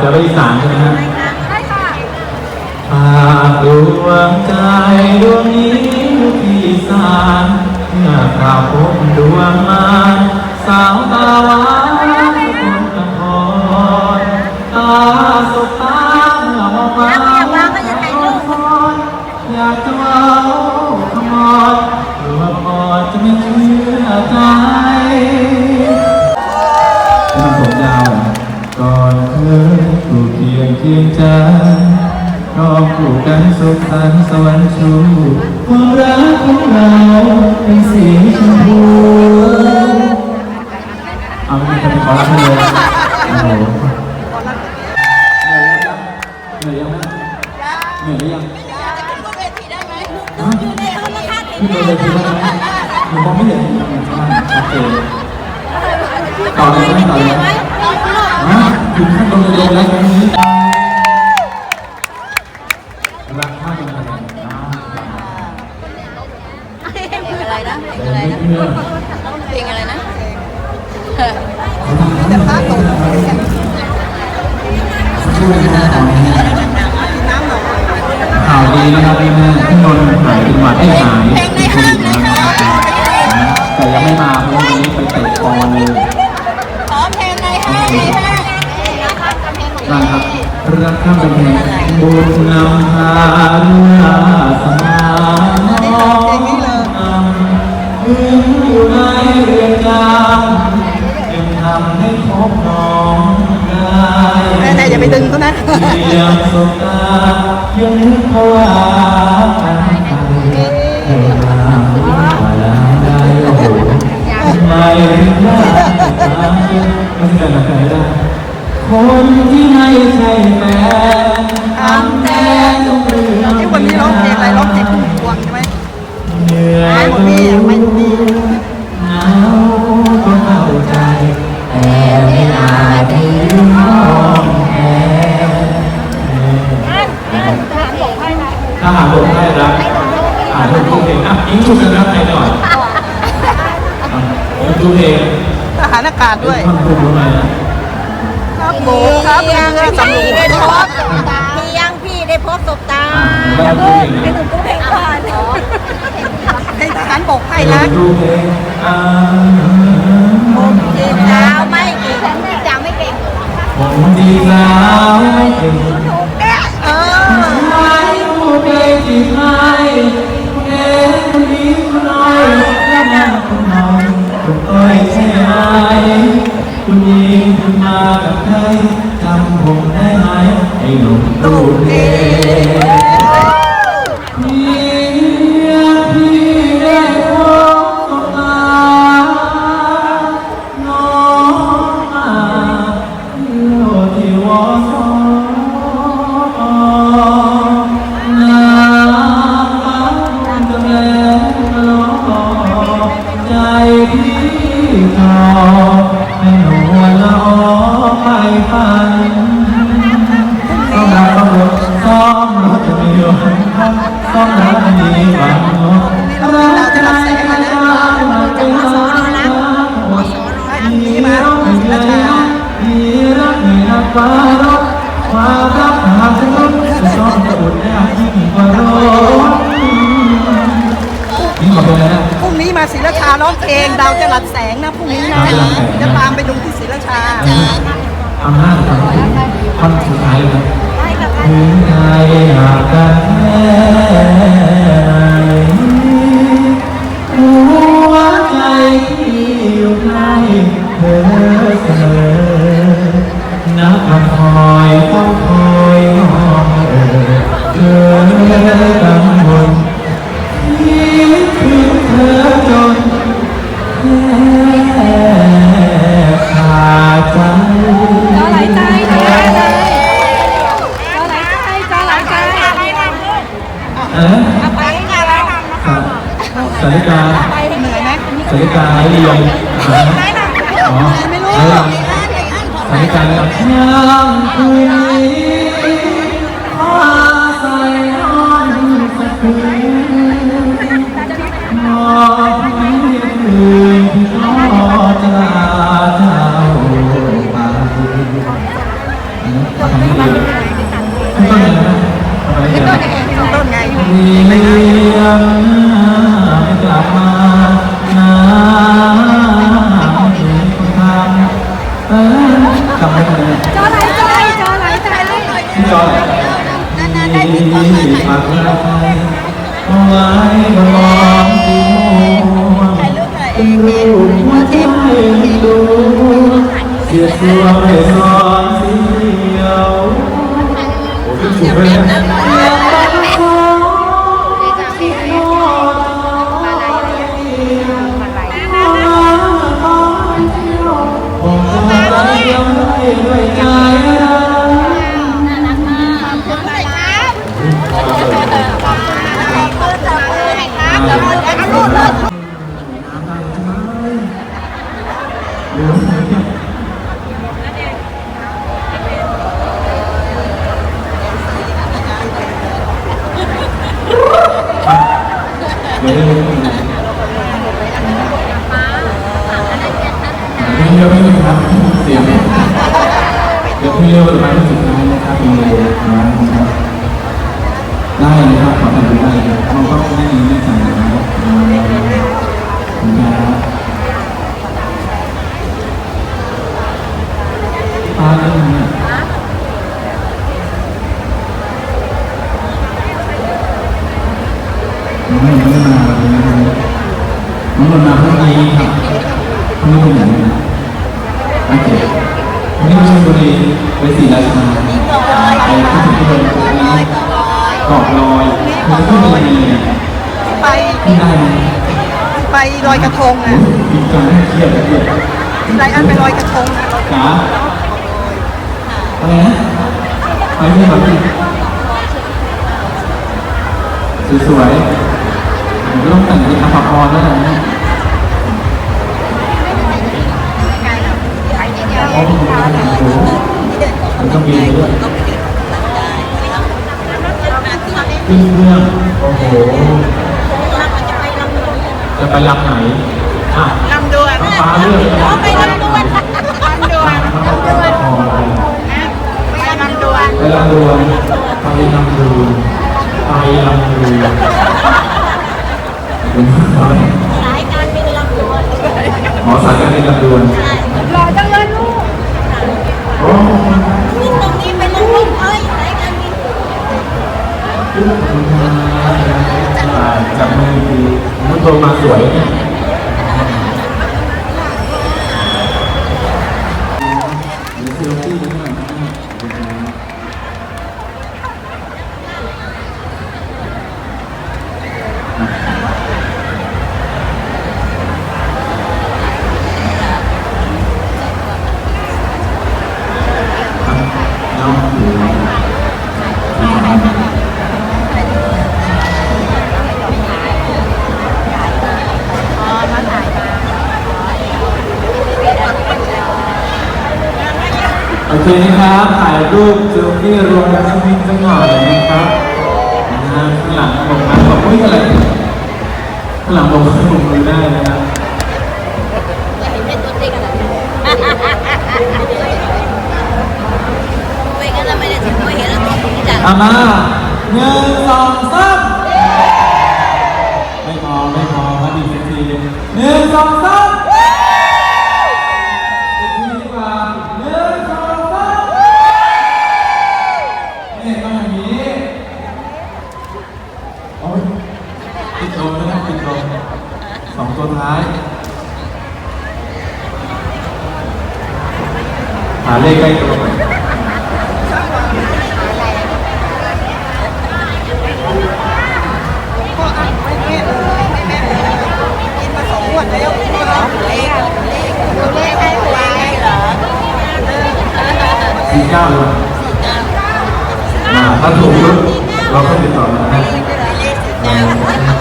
เดี๋ยวไปสานใช่ไหมฮะได้ค่ะหากดวงใจดวงนี้อยู่ที่สานเมื่อข่าวพบดวงมาสาวตาหวานคนกำพรตาสบตาเมื่อมองมาอยากจะเว้าขมอดหรือว่าพอจะไม่เชื่อใจ ใจพร้อมปลูกกันสุขสันต์สวรรค์ชูความรักของเราเป็นสีชมพูเอาไม่มีใครไปขอรับเลยโอ้โหเหนื่อยยังเหนื่อยยังเหนื่อยยังขึ้นไปเลยทีได้ไหมหนูมองไม่เห็นใช่โอเคต่อเลยไหมต่อเลยไหมถึงขั้นโดนโดนแล้วตรงนี้ รักข้าเป็นอะไรนะเพลงอะไรนะเพลงอะไรนะเพลงอะไรนะช่วยนะข่ ยังสบตายังนึกภาวะกันไปเวลาเวลาได้โอ้โหไม่ได้ไม่ได้ไม่ได้ได้คนที่ไม่ใช่แฟนทำแต่ทุกเรื่องที่วันนี้ร้องเพลงอะไรร้องเพลงพุ่มพวงใช่ไหมเหนื่อยไม่หมดนี่ไม่หมดนี่ ให้ทหารบกให้นะผมจีบสาวไม่เก่งจีบสาวไม่เก่งผมดีแล้วไม่เก่งเออไม่พูดไปที่ให้แค่ริ้วคนน้อยแค่รักคนน้อยตัวเองแค่ไหนคุณยิงคุณมากับใครจำผมได้ไหมไอ้หนุ่มตู้เพลง งเพลงดาวจะหลัดแสงนะพรุ่งนี้นะดาวจะหลั่งแสงจะตามไปดูที่ศรีราชาอำนาจของถึงท่อนสุดท้ายเลยครับถึงใครหากกันแค่ไหนหัวใจที่อยู่ใกล้เธอเสมอนับวันคอยเฝ้าคอยมองเออเธอ อทำไมเนี่ยจอไหลใจจอไหลจพี่จอยที่ปักหลักใจเอาไว้บนลองสีม่วงเป็นรูปหัวใจดูเสียดสีไม่สอนสีเขียวโอ้ยถูกเลยนะ เดี๋ยวพี่เดี๋ยวไม่ครับเสียงเดี๋ยวพี่เลือกมาที่สุดท้ายนะครับมีเลยนะครับได้เลยครับขอบคุณมากเลยมันก็ไม่มีไม่สั่งนะครับ จ๋าอะไรนะไปที่ไหนสวยๆผมก็ต้องแต่งเป็นอาภาพรแล้วนะเนี่ยโอ้โหมันก็มีด้วยขึ้นเครื่องโอ้โห จะไปลำไหนอะลำดวนน้ำฟ้าเลือกไปลำดวน ลำดวนไปลำดวนไปลำดวนเป็นอะไรสายการบินลำดวนหมอสายการบินลำดวนหล่อจังเลยลูกโอ้ขึ้นตรงนี้เป็นลำดวนเอ้ยสายการบินจับมือดีมันโตมาสวยเนี่ย โอเคนะครับถ่ายรูปเซลฟี่รวมกันสักนิดสักหน่อยนะครับนะฮะข้างหลังผมนะบอกอุ้ยอะไรข้างหลังผมให้ผมดูได้นะครับเป็นตัวเต็งอะไรไม่งั้นเราไม่ได้ถึงไม่เห็นแล้วที่จะเอามาหนึ่งสองสามไม่ สองตัวท้าย หาเลขใกล้ตัวหน่อยพ่ออ่านไม่แม่เลยไม่แม่เลยกินมาสองขวดแล้วเลขเลขเลขให้หัวเหรอสี่เก้าเลยอ่าถ้าถูกปุ๊บเราก็ติดต่อมานะ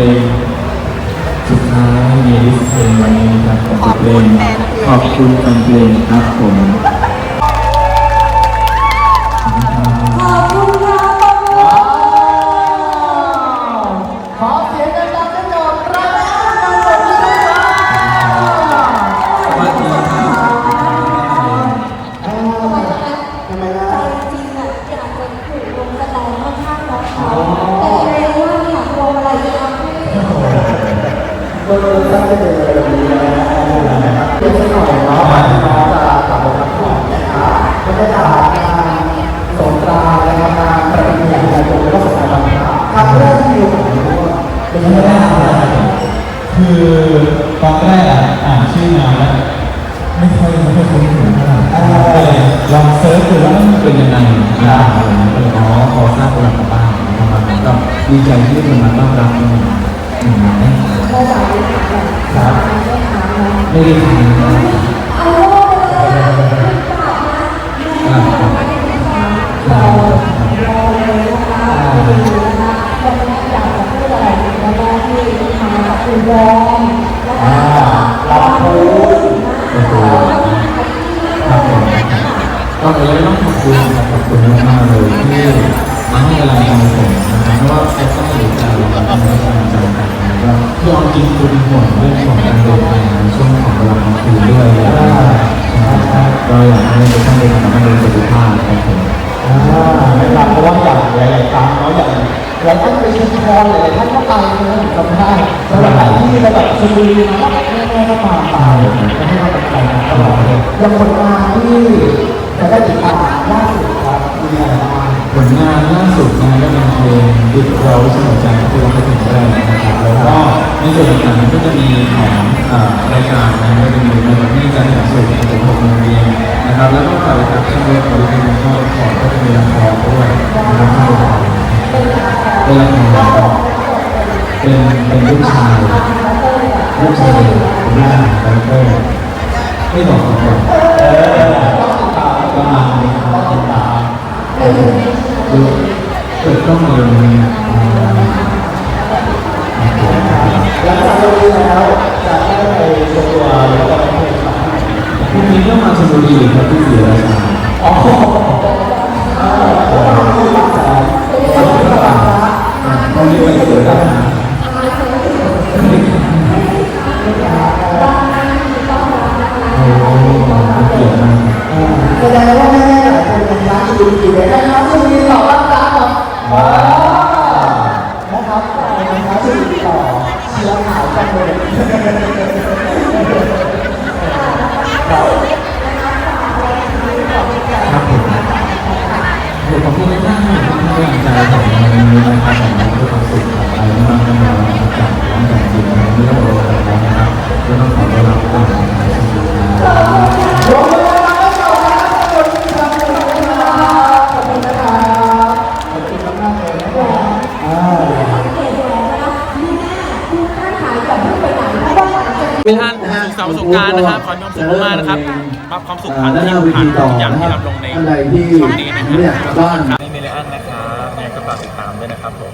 งผมในวันนี้กับเพลงสุดท้ายมีลิสต์เพลงวันนี้ครับขอบคุณขอบคุณแฟนเพลงครับผม ดีใจที่ได้มาต้อนรับในหนึ่งงานนี้ครับไม่ได้ทำนะครับครับอ่าลำพูนโอ้ครับผมก็เลยต้องขอบคุณขอบคุณมากๆเลยที่ มาให้กำลังใจผมนะครับเพราะว่าเขาก็ไม่รู้ใจเราก็ไม่ให้กำลังใจกันแล้วก็ที่เอาจริงคือเป็นห่วงเรื่องของการเดินทางในช่วงของเวลากลางคืนด้วยนะครับก็อยากให้ทุกท่านได้ทำให้เป็นสุขภาพครับผมอ่านะครับเพราะว่าอย่างหลายๆครั้งเนาะอย่างหลายท่านไปชุมพรหลายท่านก็ไปนะผมจำได้แล้วหลายที่ไปแบบชลบุรีมาก็แม่ๆก็มาไปแล้วให้กำลังใจตลอดเลยย่างผลงานที่จะได้ติดตามล่าสุดครับมีอะไรบ้า งานล่าสุดนะก็เป็นเพลงดิบเราสนใจที่เราไม่ถึงแรกนะครับแล้วก็ในส่วนต่างๆก็จะมีของรายการนะก็จะมีในวันนี้จันทร์ถึงศุกร์ถึงหกโมงเย็นนะครับแล้วก็ฝ่ายการช่างเลือกบริการทอดขอดก็จะมีละครด้วยนะครับเป็นละครเป็นเป็นลูกชายลูกชายของย่าคาแรคเตอร์ไม่บอกก่อนประมาณนี้ครับติดตามคือเปิดกล้องมาเลยหลังจากเราดูแล้วจะได้ไปโชว์ตัวแล้วก็ไปเทศน์พรุ่งนี้ก็มาชลบุรีครับที่ศรีราชาอ๋อ ทุกท่านสุขสันต์วันสงกรารนะครับขอให้มีความสุขมากๆนะครับรับความสุขผ่านที่ผ่านทุกอย่างที่รับลงในอะไรที่ช่องนี้นะคไม่อยากกลับบ้านรับนี่เมเลอันนะครับยังไงก็ฝากติดตามด้วยนะครับผม